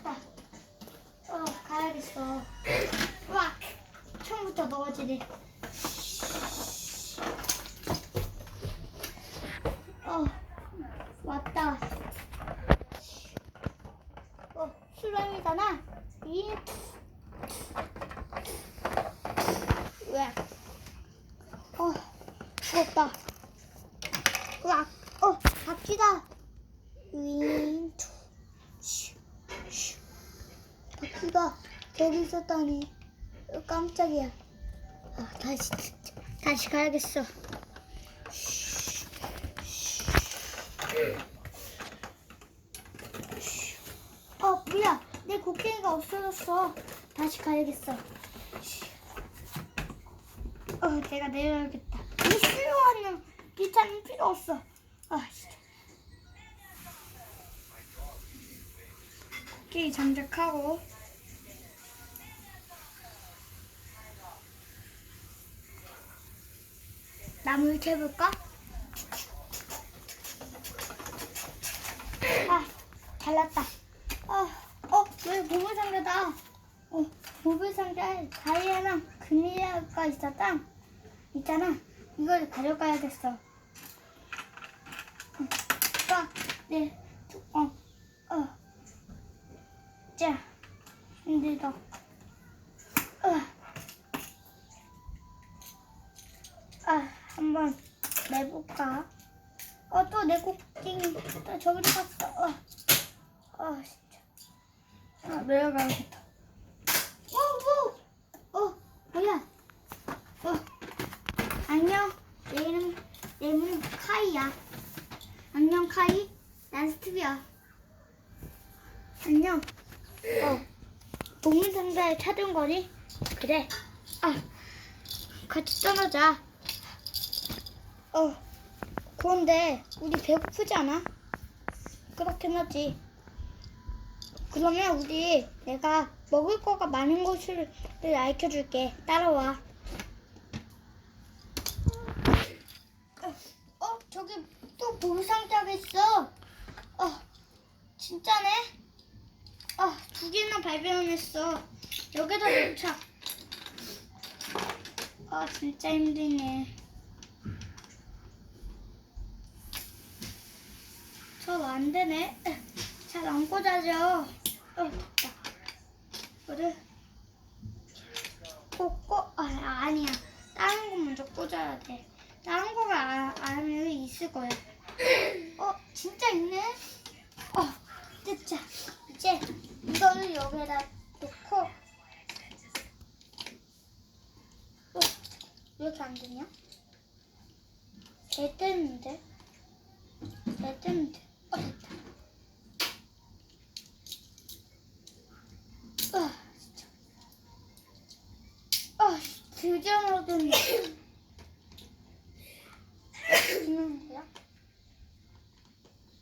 됐다. 어, 가야겠어. 와, 처음부터 넣어지네. 어, 왔다. 어, 수렁이잖아. 이, 왜? 어, 죽었다. 으악, 어, 바퀴다. 윙, 투, 슈, 슈. 저기 있었다니. 어, 깜짝이야. 아, 다시, 다시 가야겠어. 어, 뭐야. 내 곡괭이가 없어졌어. 다시 가야겠어. 어, 내가 내려야겠다. 이 수요하는 기차는 필요 없어. 아, 진짜. 곡괭이 장착하고. 나물 캐볼까? 아, 잘났다. 아, 어, 여기 보물상자다. 어, 보물상자에 다이아랑 금이가 있었다. 있잖아. 이걸 가져가야겠어. 어, 빠, 네, 뚜껑, 어, 자, 힘들다. 저기로 갔어. 어, 어, 진짜. 아, 내려가야겠다. 어, 뭐? 어, 뭐야? 어, 안녕. 내 이름, 내 이름은 카이야. 안녕, 카이. 난 스티비야. 안녕. 어, 동물 상자에 찾은 거니? 그래. 아, 같이 떠나자. 어, 그런데 우리 배고프지 않아? 그렇긴 하지. 그러면 우리 내가 먹을 거가 많은 곳을 알려줄게. 따라와. 어, 어, 저기 또 보상자가 있어. 어, 진짜네? 아, 두 개나 발견했어. 여기다 놓자. 아, 진짜 힘드네. 저안 되네. 잘 안 꽂아져. 어, 됐다. 이거를 꽂고, 아, 아니야. 다른 거 먼저 꽂아야 돼. 다른 거가 아, 안에 있을 거야. 어, 진짜 있네? 어, 됐자. 이제 이거를 여기다 놓고. 어, 왜 이렇게 안 되냐? 잘 되는데? 잘 되는데? 아, 진짜. 아, 드디어 넣었더니. 있는 거야?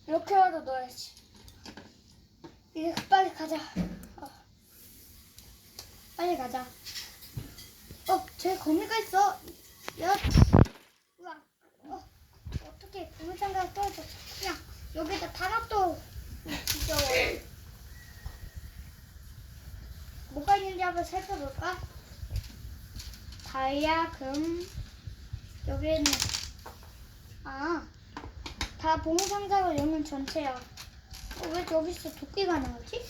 이렇게라도 넣어야지. 이제 빨리 가자. 어. 빨리 가자. 어, 저기 거미가 있어. 야, 우와. 어, 어떻게 고무장갑 떨어져? 그냥 여기다 다락도 무서워. 뭐가 있는지 한번 살펴볼까? 다이아, 금, 여기는 아, 다 보물상자로 열면 전체야. 어, 왜 여기서 도끼가 나오지?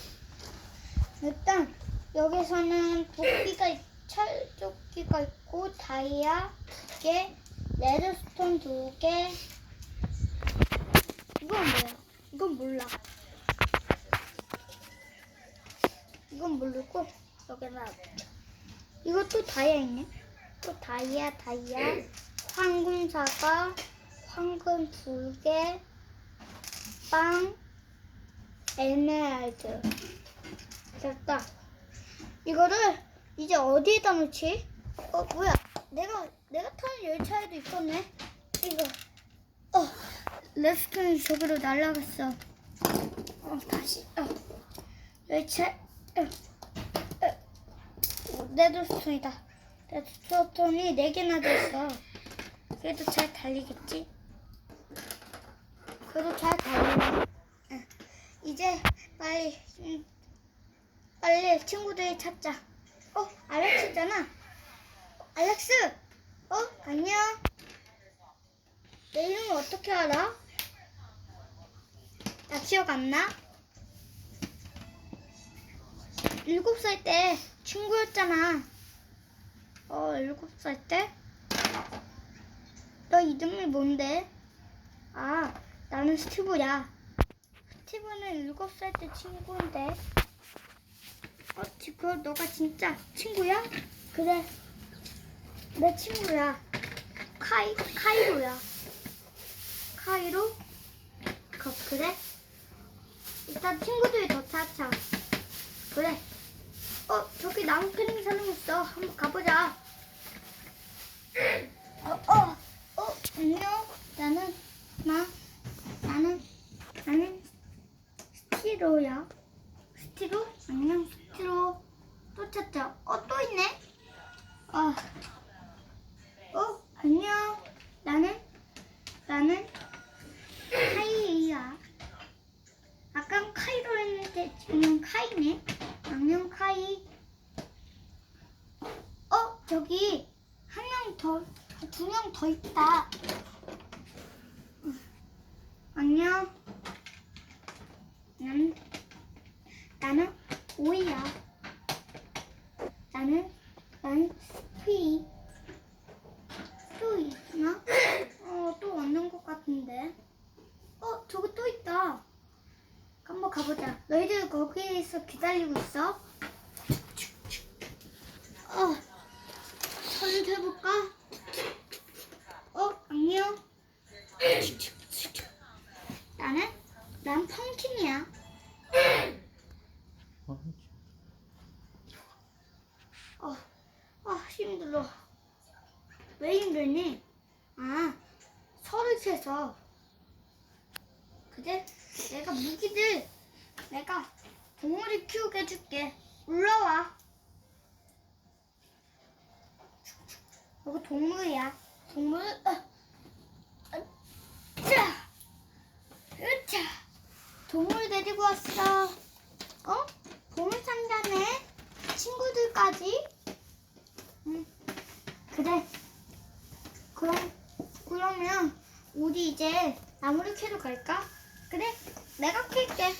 일단 여기서는 도끼가 있- 철도끼가 있고 다이아 두 개, 레드스톤 두 개. 이건 뭐야? 이건 몰라. 이건 모르고 여기다. 이것도 다이아 있네. 또 다이아, 다이아, 황금 사과, 황금 두 개, 빵, 에메랄드. 됐다. 이거를 이제 어디에다 놓지? 어 뭐야? 내가 내가 타는 열차에도 있었네. 레스톤이 저기로 날아갔어. 어 다시. 어 열차. 어, 어. 레드스톤이다. 레드스톤이 네 개나 됐어. 그래도 잘 달리겠지? 그래도 잘 달리네. 응. 이제 빨리 음, 빨리 친구들 찾자. 어, 알렉스잖아. 알렉스! 어, 안녕. 내 이름을 어떻게 알아? 나 기억 안 나? 일곱 살 때 친구였잖아. 어, 일곱 살 때? 너 이름이 뭔데? 아, 나는 스티브야. 스티브는 일곱 살 때 친구인데. 어, 지금 너가 진짜 친구야? 그래. 내 친구야. 카이, 카이로야. 카이로? 그, 그래? 일단 친구들이 더 찾자. 그래. 어, 저기 나무 캐는 사람 있어. 한번 가보자. 어, 어, 어, 안녕. 나는, 나, 나는, 나는 스티로야. 스티로? 안녕, 스티로. 또 찾자. 어, 또 있네. 어, 어, 안녕. 나는, 나는 카이야. 아까 카이로 했는데 지금은 카이네. 안녕, 카이. 어, 저기 한 명 더, 두 명 더 있다. 안녕. 나는, 나는 오이야. 나는, 난 스피. 또 있나? 어, 또 왔는 것 같은데. 어, 저기 또 있다. 한번 가보자. 너희들 거 기다리고 있어. 어, 소리 해볼까? 어, 안녕. 나는, 난 펑킨이야. 어, 아, 힘들어. 왜 힘들니? 아, 서를 채서. 그래? 내가 무기들, 내가 동물을 키우게 해줄게. 올라와. 이거 동물이야. 동물, 자, 으차. 동물 데리고 왔어. 어? 보물상자네. 친구들까지. 응. 그래. 그럼 그러면 우리 이제 나무를 캐러 갈까? 그래. 내가 캘게.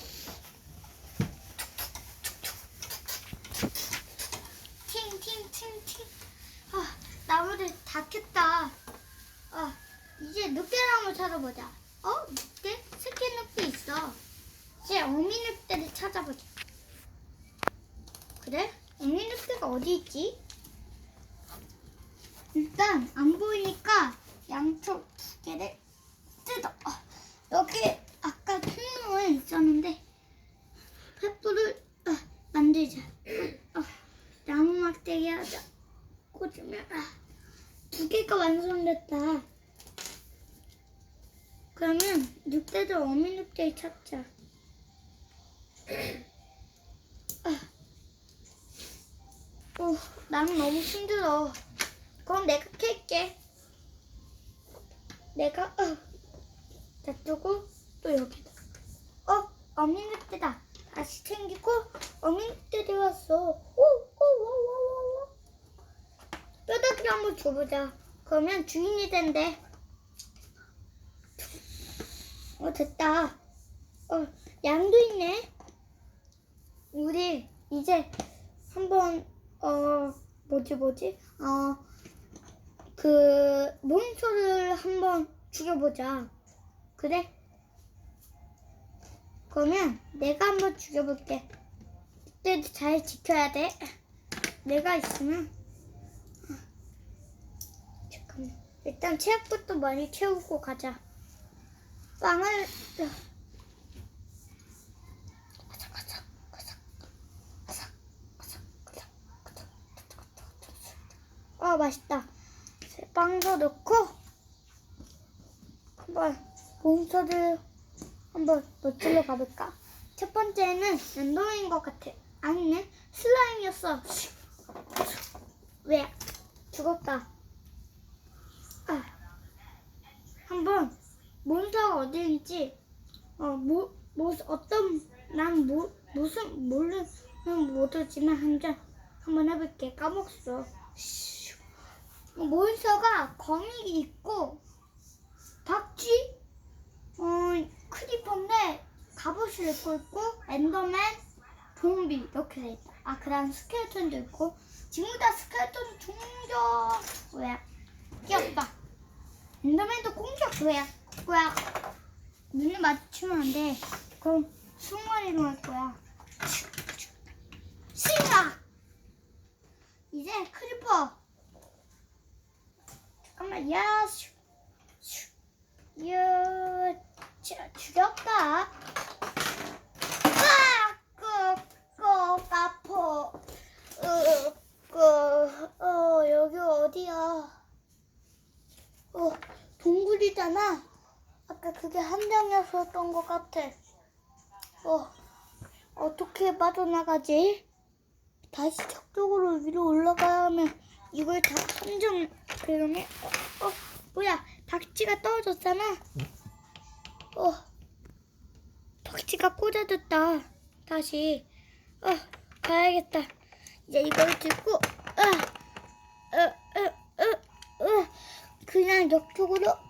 팅팅팅팅. 아, 나무를 다 캤다. 아, 이제 늑대나무 찾아보자. 어? 늑대? 새끼 늑대 있어. 이제 어미 늑대를 찾아보자. 그래? 어미 늑대가 어디 있지? 일단 안 보이니까 양쪽 두 개를 뜯어. 어, 여기 아까 통로에 있었는데 횃불을 어, 만들자. 어, 나무 막대기 하자. 꽂으면 아, 두 개가 완성됐다. 그러면 늑대들 어미 늑대를 찾자. 아, 어, 나는 너무 힘들어. 그럼 내가 캘게. 내가 어, 놔두고 또 여기다. 어, 어민늑대다. 다시 챙기고 어민늑대들 왔어. 오, 오, 오, 오, 오. 뼈다귀 한번 줘보자. 그러면 주인이 된대. 어, 됐다. 어, 양도 있네. 우리 이제 한번 어 뭐지 뭐지 어 그 몬스터를 한번 죽여보자. 그래? 그러면 내가 한번 죽여볼게. 그때도 잘 지켜야 돼. 내가 있으면 어, 잠깐만. 일단 체력부터 많이 채우고 가자. 빵을 아 맛있다. 빵도 넣고 한번 몬스터들 한번 멋질러 가볼까? 첫 번째는 랜덤인 것 같아. 아니네 슬라임이었어. 왜 죽었다. 아 한번 몬스터가 어디인지 어 뭐 뭐, 어떤 난 뭐, 무슨 모르는 오지만 한잔 한번 해볼게. 까먹었어. 슈. 어, 몬스터가 거미이 있고 박쥐, 어, 크리퍼인데 갑옷을 입고 있고 엔더맨, 좀비 이렇게 돼 있다. 아 그다음 스켈레톤도 있고 지금 다 스켈레톤 공격 뭐야 귀엽다. 엔더맨도 공격 뭐야 뭐야 눈을 맞추면 안 돼. 그럼 순간 이동 할 거야. 시작. 이제 크리퍼. 잠깐만 야. 슈, 슈. 야. 자, 죽였다. 아! 끄, 끄, 아파. 으, 끄, 어, 여기 어디야? 어, 동굴이잖아. 아까 함정이었던 것 같아. 어, 어떻게 빠져나가지? 다시 적적으로 위로 올라가야 하면 이걸 다 함정 그러면 어, 어 뭐야 박쥐가 떨어졌잖아. 어 박쥐가 꽂아졌다. 다시 어 가야겠다. 이제 이걸 들고 어, 어, 어, 어, 어, 그냥 옆쪽으로